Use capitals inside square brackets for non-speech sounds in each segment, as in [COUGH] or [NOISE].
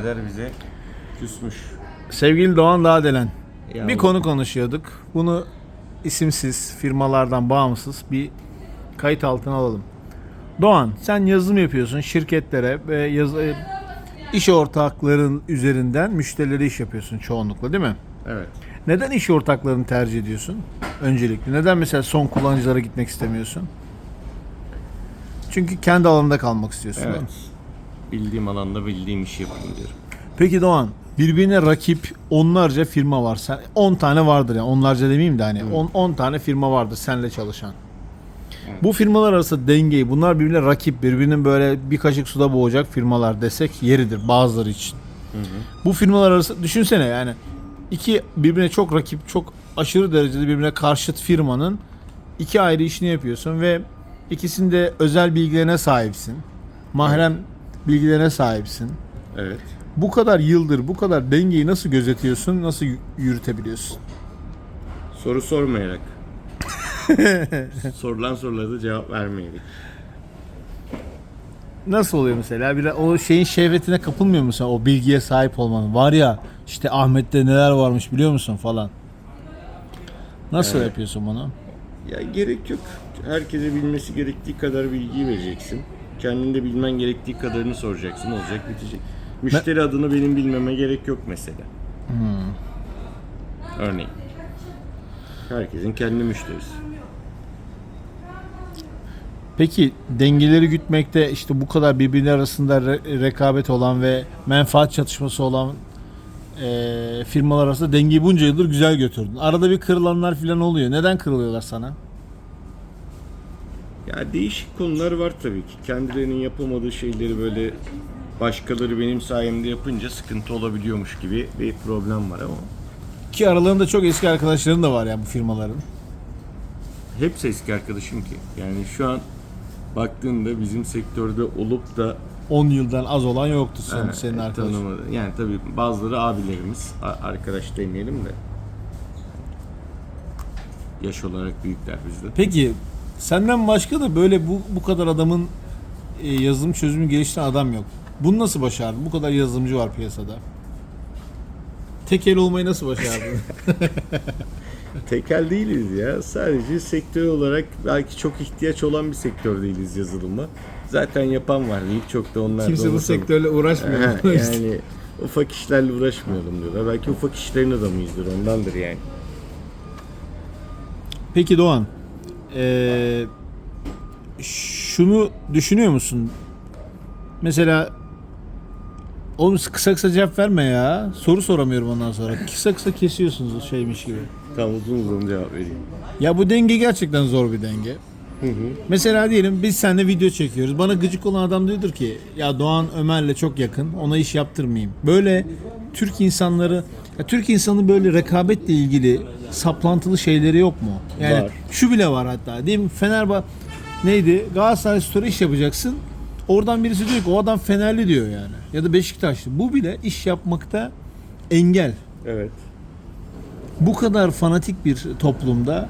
Kader bize küsmüş. Sevgili Doğan Dağdelen. Ya bir konu konuşuyorduk. Bunu isimsiz firmalardan bağımsız bir kayıt altına alalım. Doğan sen yazılım yapıyorsun şirketlere ve yaz e, iş ortakların üzerinden müşterilere iş yapıyorsun çoğunlukla değil mi? Evet. Neden iş ortaklarını tercih ediyorsun? Öncelikle. Neden mesela son kullanıcılara gitmek istemiyorsun? Çünkü kendi alanında kalmak istiyorsun. değil mi? Evet. Bildiğim alanda bildiğim işi yapayım diyorum. Peki Doğan, birbirine rakip onlarca firma var. Sen 10 tane vardır yani. Onlarca demeyeyim de hani 10 10 tane firma vardır seninle çalışan. Bu firmalar arası dengeyi, bunlar birbirine rakip, birbirinin böyle bir kaşık suda boğacak firmalar desek yeridir bazıları için. Bu firmalar arası düşünsene yani iki birbirine çok rakip, çok aşırı derecede birbirine karşıt firmanın iki ayrı işini yapıyorsun ve ikisinde özel bilgilerine sahipsin. Mahrem bilgilerine sahipsin Evet. bu kadar yıldır bu kadar dengeyi nasıl gözetiyorsun, nasıl yürütebiliyorsun? Soru sormayarak. [LAUGHS] Sorulan sorulara da cevap vermeyerek. Nasıl oluyor mesela? Bir o şeyin şehvetine kapılmıyor musun? O bilgiye sahip olmanın. Var ya işte Ahmet'te neler varmış biliyor musun falan. Nasıl Evet. yapıyorsun bunu? Ya gerek yok. Herkese bilmesi gerektiği kadar bilgiyi vereceksin. Kendin de bilmen gerektiği kadarını soracaksın. Olacak bitecek. Müşteri adını benim bilmeme gerek yok mesela. Örneğin. Herkesin kendi müşterisi. Peki dengeleri gütmekte işte bu kadar birbirleri arasında re- rekabet olan ve menfaat çatışması olan eee, firmalar arasında dengeyi bunca yıldır güzel götürdün. Arada bir kırılanlar falan oluyor. Neden kırılıyorlar sana? Ya değişik konular var tabii ki. Kendilerinin yapamadığı şeyleri böyle başkaları benim sayemde yapınca sıkıntı olabiliyormuş gibi bir problem var ama Ki aralarında çok eski arkadaşların da var ya bu firmaların. hepsi eski arkadaşım ki. Yani şu an baktığında bizim sektörde olup da 10 yıldan az olan yoktu sen, Ha, senin e, arkadaşın. tanımadı. Yani tabii bazıları abilerimiz, arkadaş demeyelim de. Yaş olarak büyükler bizden. Peki senden başka da böyle bu bu kadar adamın e, yazılım çözümü geliştiren adam yok. Bunu nasıl başardın? Bu kadar yazılımcı var piyasada. Tek el olmayı nasıl başardın? [LAUGHS] Tekel değiliz ya. Sadece sektör olarak belki çok ihtiyaç olan bir sektör değiliz yazılıma. Zaten yapan var deyip çok da onlar da Kimse bu unutalım. sektörle uğraşmıyor. Ha, [LAUGHS] yani ufak işlerle uğraşmayalım diyorlar. Belki ufak işlerin adamıyızdır ondandır yani. Peki Doğan, e, şunu düşünüyor musun? Mesela Oğlum kısa kısa cevap verme ya. Soru soramıyorum ondan sonra. Kısa kısa kesiyorsunuz şeymiş gibi. Tam uzun uzun cevap vereyim. Ya bu denge gerçekten zor bir denge. Hı hı. Mesela diyelim biz seninle video çekiyoruz. Bana gıcık olan adam diyordur ki ya Doğan Ömer'le çok yakın. Ona iş yaptırmayayım. Böyle Türk insanları ya Türk insanı böyle rekabetle ilgili saplantılı şeyleri yok mu? Yani Var. şu bile var hatta. Diyelim Fenerbahçe neydi? Galatasaray Store'a iş yapacaksın. Oradan birisi diyor ki o adam Fenerli diyor yani. Ya da Beşiktaşlı. Bu bile iş yapmakta engel. Evet. Bu kadar fanatik bir toplumda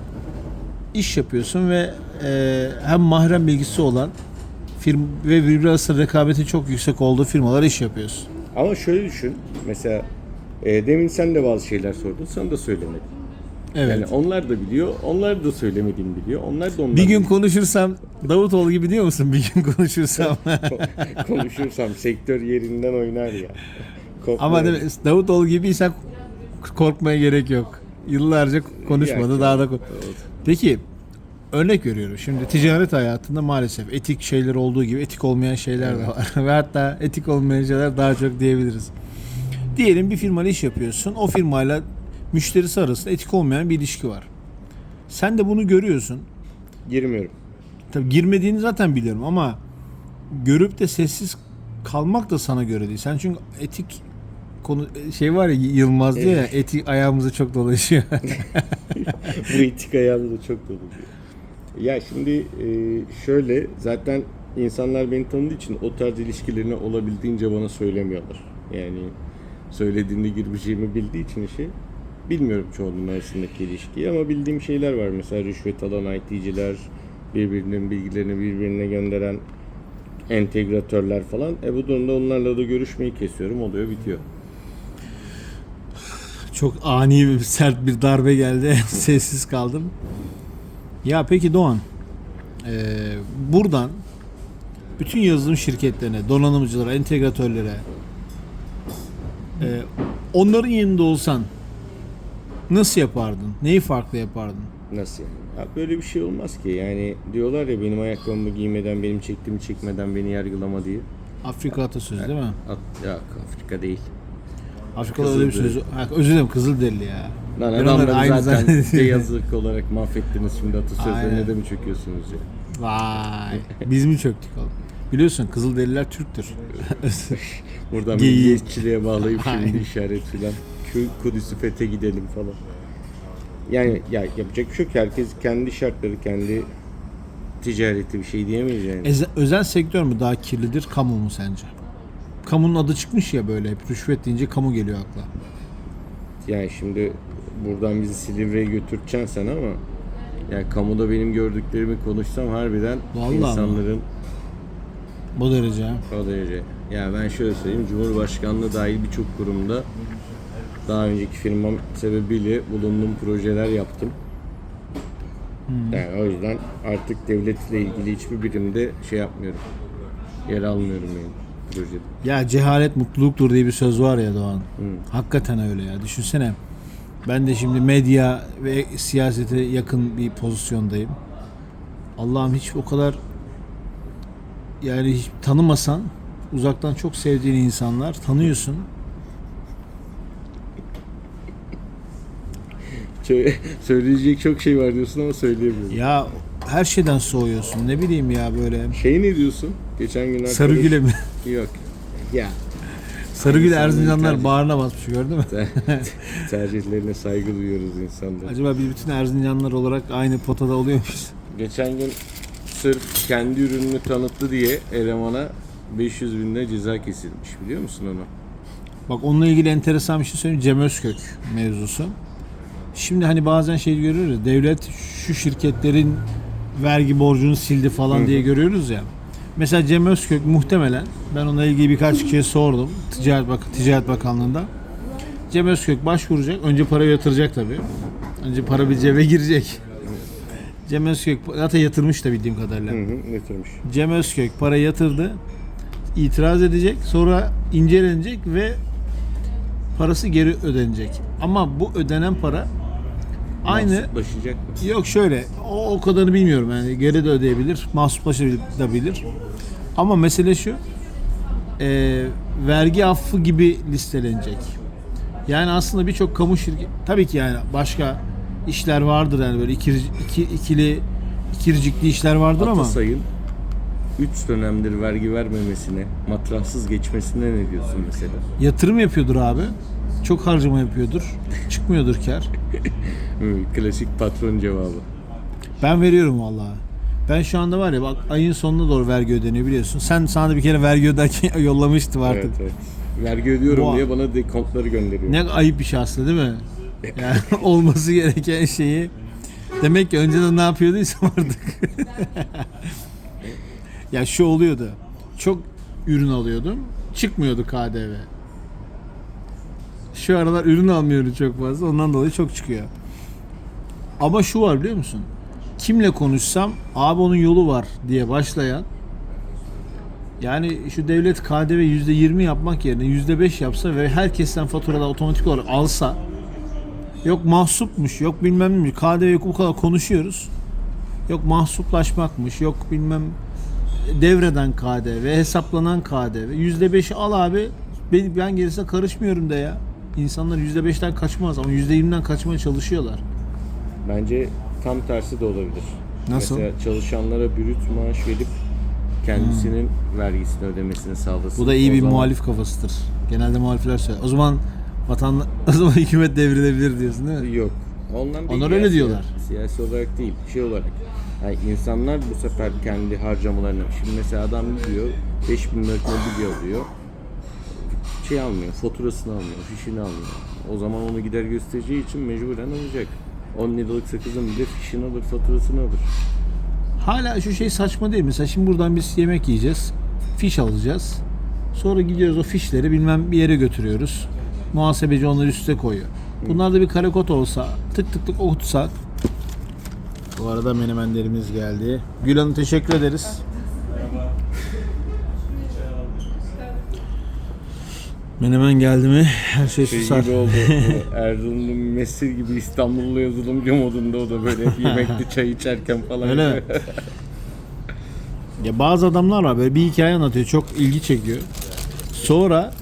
iş yapıyorsun ve e, hem mahrem bilgisi olan firm ve birbiri arasında rekabeti çok yüksek olduğu firmalar iş yapıyorsun. Ama şöyle düşün. Mesela e, demin sen de bazı şeyler sordun. Sen de söylemedin. Evet. Yani onlar da biliyor. Onlar da söylemediğini biliyor. Onlar da onlar bir gün konuşursam Davutoğlu gibi diyor musun? Bir gün konuşursam. [LAUGHS] konuşursam sektör yerinden oynar ya. Korkma. Ama değil mi? Davutoğlu gibiysen korkmaya gerek yok. Yıllarca konuşmadı Yani, daha da evet. Peki örnek veriyorum. Şimdi ticaret hayatında maalesef etik şeyler olduğu gibi etik olmayan şeyler de var. [LAUGHS] Ve hatta etik olmayan şeyler daha çok diyebiliriz. Diyelim bir firmayla iş yapıyorsun. O firmayla müşterisi arasında etik olmayan bir ilişki var. Sen de bunu görüyorsun. Girmiyorum. Tabii girmediğini zaten biliyorum ama görüp de sessiz kalmak da sana göre değil. Sen çünkü etik konu şey var ya Yılmaz diyor ya etik ayağımıza çok dolaşıyor. [LAUGHS] Bu etik ayağımda çok dolu diyor. Ya şimdi e, şöyle zaten insanlar beni tanıdığı için o tarz ilişkilerini olabildiğince bana söylemiyorlar. Yani söylediğinde gireceğimi bildiği için işi bilmiyorum çoğunun arasındaki ilişkiyi ama bildiğim şeyler var. Mesela rüşvet alan IT'ciler, birbirinin bilgilerini birbirine gönderen entegratörler falan. E bu durumda onlarla da görüşmeyi kesiyorum. Oluyor bitiyor. Çok ani bir sert bir darbe geldi. [LAUGHS] Sessiz kaldım. Ya peki Doğan, eee, buradan bütün yazılım şirketlerine, donanımcılara, entegratörlere eee, onların yerinde olsan nasıl yapardın? Neyi farklı yapardın? Nasıl yani? Ya böyle bir şey olmaz ki. Yani diyorlar ya benim ayakkabımı giymeden, benim çektiğimi çekmeden beni yargılama diye. Afrika atasözü değil mi? At, ya Afrika değil. Afrika'da öyle bir sözü. Ha, özür dilerim Kızılderili ya. Lan Ben adamları aynı zaten beyazlık [LAUGHS] olarak mahvettiniz şimdi atasözlerine Aynen. de mi çöküyorsunuz ya? Vay. Biz mi çöktük oğlum? Biliyorsun Kızılderililer Türktür. [LAUGHS] Buradan milliyetçiliğe bağlayıp şimdi işaret filan. Şu Kudüs'ü fethe gidelim falan. Yani ya yapacak bir şey yok. Herkes kendi şartları, kendi ticareti bir şey diyemeyiz yani. Eze- özel sektör mü daha kirlidir, kamu mu sence? Kamunun adı çıkmış ya böyle hep rüşvet deyince kamu geliyor akla. Yani şimdi buradan bizi Silivri'ye götüreceksin sen ama yani kamuda benim gördüklerimi konuşsam harbiden Vallahi mi? Bu derece. o derece. Ya ben şöyle söyleyeyim Cumhurbaşkanlığı dahil birçok kurumda daha önceki firmam sebebiyle bulunduğum projeler yaptım. Yani o yüzden artık devletle ilgili hiçbir birimde şey yapmıyorum. Yer almıyorum yani projede. Ya cehalet mutluluktur diye bir söz var ya Doğan. Hakikaten öyle ya. Düşünsene. Ben de şimdi medya ve siyasete yakın bir pozisyondayım. Allah'ım hiç o kadar yani hiç tanımasan uzaktan çok sevdiğin insanlar tanıyorsun. Söyleyecek çok şey var diyorsun ama söyleyemiyorum. Ya her şeyden soğuyorsun. Ne bileyim ya böyle. Şey ne diyorsun? Geçen gün arkadaş... Sarıgül'e mi? Yok. Ya Sarıgül Erzincanlar tercih- bağrına basmış gördün mü? ter- tercihlerine saygı duyuyoruz insanlar. Acaba biz bütün Erzincanlar olarak aynı potada oluyor muyuz? Geçen gün sırf kendi ürününü tanıttı diye elemana 500 bin lira ceza kesilmiş biliyor musun onu? Bak onunla ilgili enteresan bir şey söyleyeyim. Cem Özkök mevzusu. Şimdi hani bazen şey görüyoruz devlet şu şirketlerin vergi borcunu sildi falan diye görüyoruz ya. Mesela Cem Özkök muhtemelen ben onunla ilgili birkaç kişiye sordum Ticaret, Bak Ticaret Bakanlığı'nda. Cem Özkök başvuracak. Önce parayı yatıracak tabii. Önce para bir cebe girecek. Cem Özkök zaten yatırmış da bildiğim kadarıyla. Hı hı getirmiş. Cem Özkök parayı yatırdı. itiraz edecek. Sonra incelenecek ve parası geri ödenecek. Ama bu ödenen para aynı Mahsuplaşacak mı? yok şöyle o, o kadarını bilmiyorum yani geri de ödeyebilir. Mahsuplaşabilir. Ama mesele şu e, vergi affı gibi listelenecek. Yani aslında birçok kamu şirket tabii ki yani başka işler vardır yani böyle ikiri, iki, ikili ikircikli işler vardır ama Atasay'ın 3 dönemdir vergi vermemesine, matrahsız geçmesine ne diyorsun mesela? Yatırım yapıyordur abi. Çok harcama yapıyordur. Çıkmıyordur kar. [LAUGHS] Klasik patron cevabı. Ben veriyorum vallahi. Ben şu anda var ya bak ayın sonuna doğru vergi ödeniyor biliyorsun. Sen sana da bir kere vergi öderken [LAUGHS] yollamıştım artık. Evet, evet. Vergi ödüyorum Bu- diye bana dekontları gönderiyor. Ne ayıp bir şey aslında değil mi? Yani [LAUGHS] olması gereken şeyi demek ki önceden ne yapıyorduysam [LAUGHS] artık. ya şu oluyordu. Çok ürün alıyordum. Çıkmıyordu KDV. Şu aralar ürün almıyorum çok fazla. Ondan dolayı çok çıkıyor. Ama şu var biliyor musun? Kimle konuşsam abi onun yolu var diye başlayan yani şu devlet KDV %20 yapmak yerine %5 yapsa ve herkesten faturada otomatik olarak alsa yok mahsupmuş yok bilmem ne KDV yok bu kadar konuşuyoruz. Yok mahsuplaşmakmış yok bilmem devreden KDV hesaplanan KDV %5'i al abi ben, ben gerisine karışmıyorum de ya. İnsanlar %5'ten kaçmaz ama %20'den kaçmaya çalışıyorlar. Bence tam tersi de olabilir. Nasıl? Mesela çalışanlara brüt maaş verip kendisinin vergisini ödemesini sağlasın. Bu da iyi O bir zaman- muhalif kafasıdır. Genelde muhalifler söyler. O zaman vatan [LAUGHS] o zaman hükümet devrilebilir diyorsun değil mi? Yok. Ondan değil Onlar öyle diyorlar. Siyasi olarak değil, şey olarak. Yani insanlar bu sefer kendi harcamalarını, şimdi mesela adam gidiyor, 5000 liralık mobilya alıyor, şey almıyor, faturasını almıyor, fişini almıyor. O zaman onu gider göstereceği için mecburen alacak. 10 liralık sakızın bile fişini alır, faturasını alır. Hala şu şey saçma değil mi? Mesela şimdi buradan biz yemek yiyeceğiz. Fiş alacağız. Sonra gidiyoruz o fişleri bilmem bir yere götürüyoruz. Muhasebeci onları üste koyuyor. Bunlar da bir kare kod olsa tık tık tık okutsak. Bu arada menemenlerimiz geldi. Gül Hanım teşekkür ederiz. Menemen geldi mi her şey Şey susar. gibi oldu. [LAUGHS] Erzurumlu Mesir gibi İstanbullu yazılımcı modunda o da böyle [LAUGHS] yemekli çay içerken falan. Öyle mi? Ya bazı adamlar var böyle bir hikaye anlatıyor çok ilgi çekiyor. Sonra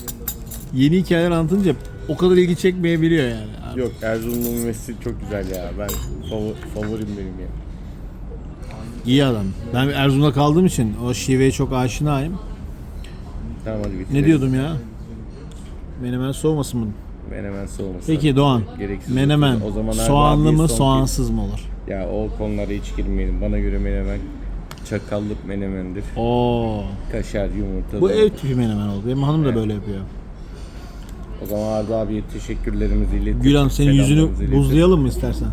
yeni hikayeler anlatınca o kadar ilgi çekmeyebiliyor yani. Abi. Yok Erzurumlu Mesir çok güzel ya. Ben favor, favorim benim ya. İyi adam. Ben Erzurum'da kaldığım için o şiveye çok aşinayım. Tamam hadi bitirelim. Ne diyordum ya? Menemen soğumasın mı? Menemen soğumasın. Peki Doğan. Gereksiz Menemen. O zaman soğanlı mı son soğansız mı olur? Ya o konulara hiç girmeyelim. Bana göre menemen çakallık menemendir. Oo. Kaşar, yumurta. Bu da- ev tipi menemen oldu. Benim hanım da böyle yapıyor. O zaman Arda abiye teşekkürlerimizi iletelim. Gül Hanım senin selamlarımızı yüzünü iletelim. buzlayalım mı istersen?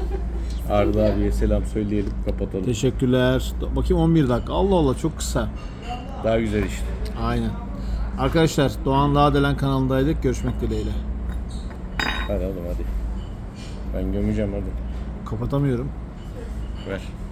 [LAUGHS] Arda abiye selam söyleyelim, kapatalım. Teşekkürler. Bakayım 11 dakika. Allah Allah çok kısa. Daha güzel işte. Aynen. Arkadaşlar Doğan Dağdelen kanalındaydık. Görüşmek dileğiyle. Hadi oğlum hadi. Ben gömeceğim hadi. Kapatamıyorum. Ver.